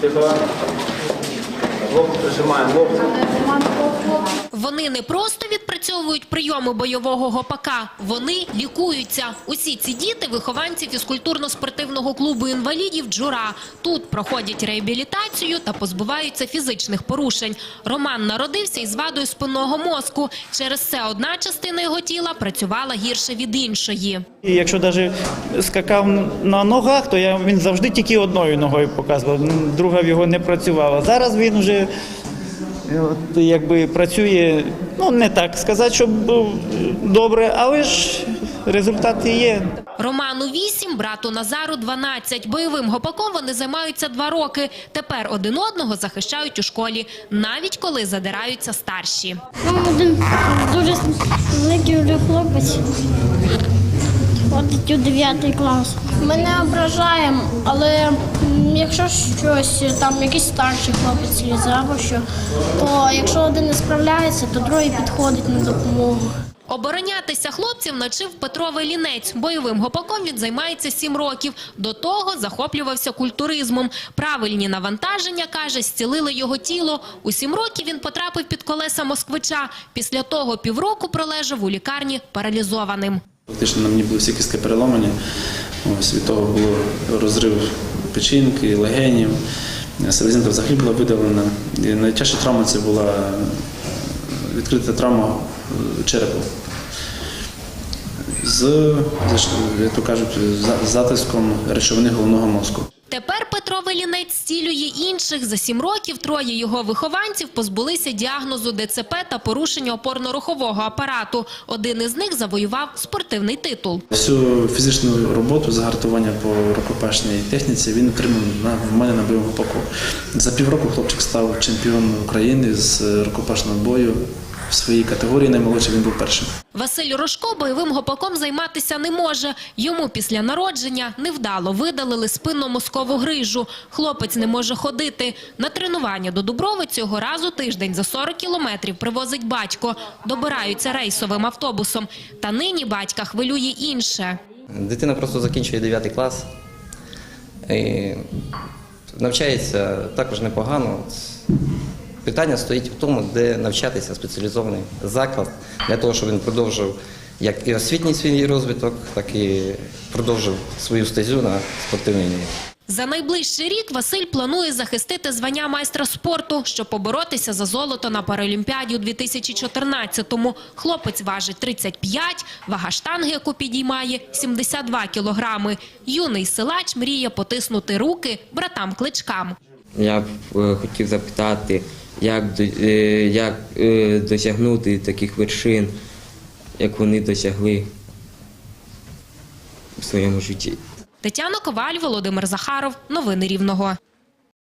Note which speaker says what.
Speaker 1: Тихо. Лоб прижимаємо, лоб.
Speaker 2: Вони не просто відпрацьовують прийоми бойового гопака, вони лікуються. Усі ці діти – вихованці фізкультурно-спортивного клубу інвалідів «Джура». Тут проходять реабілітацію та позбуваються фізичних порушень. Роман народився із вадою спинного мозку. Через це одна частина його тіла працювала гірше від іншої.
Speaker 3: Якщо навіть скакав на ногах, то я, він завжди тільки одною ногою показував, друга в його не працювала. Зараз він вже от, якби працює, ну не так сказати, щоб був добре, але ж результати є.
Speaker 2: Роману 8, брату Назару 12. Бойовим гопаком вони займаються два роки. Тепер один одного захищають у школі, навіть коли задираються старші.
Speaker 4: Ну, один дуже великий вже хлопець. Ходить у 9 клас. Ми не ображаємо, але якщо щось, там якийсь старший хлопець лізе або що, то якщо один не справляється, то другий підходить на допомогу.
Speaker 2: Оборонятися хлопців навчив Петро Велінець. Бойовим гопаком він займається сім років. До того захоплювався культуризмом. Правильні навантаження, каже, зцілили його тіло. У сім років він потрапив під колеса москвича. Після того півроку пролежав у лікарні паралізованим.
Speaker 5: Фактично на мені були всі кістки переломані. Ось від того було розрив печінки, легенів. Селезінка взагалі була видавлена. І найтяжча травма це була е, відкрита травма е, черепу. З, як то кажуть, затиском речовини головного мозку.
Speaker 2: Тепер Велінець зцілює інших. За сім років троє його вихованців позбулися діагнозу ДЦП та порушення опорно-рухового апарату. Один із них завоював спортивний титул.
Speaker 5: Всю фізичну роботу загартування по рукопашній техніці він отримав на в мене на бойовому паку. За півроку хлопчик став чемпіоном України з рукопашного бою. В своїй категорії наймолодший він був першим.
Speaker 2: Василь Рожко бойовим гопаком займатися не може. Йому після народження невдало видалили спинно-мозкову грижу. Хлопець не може ходити. На тренування до Дуброви цього разу тиждень за 40 кілометрів привозить батько. Добираються рейсовим автобусом. Та нині батька хвилює інше.
Speaker 6: Дитина просто закінчує 9 клас. І навчається також непогано. Питання стоїть в тому, де навчатися спеціалізований заклад для того, щоб він продовжив як і освітній свій розвиток, так і продовжив свою стезю на спортивній ниві.
Speaker 2: За найближчий рік Василь планує захистити звання майстра спорту, щоб поборотися за золото на Паралімпіаді у 2014-му. Хлопець важить 35, вага штанги, яку підіймає, 72 кілограми. Юний силач мріє потиснути руки братам-кличкам.
Speaker 7: Я б е, хотів запитати, як, е, як е, досягнути таких вершин, як вони досягли в своєму житті.
Speaker 2: Тетяна Коваль, Володимир Захаров. Новини Рівного.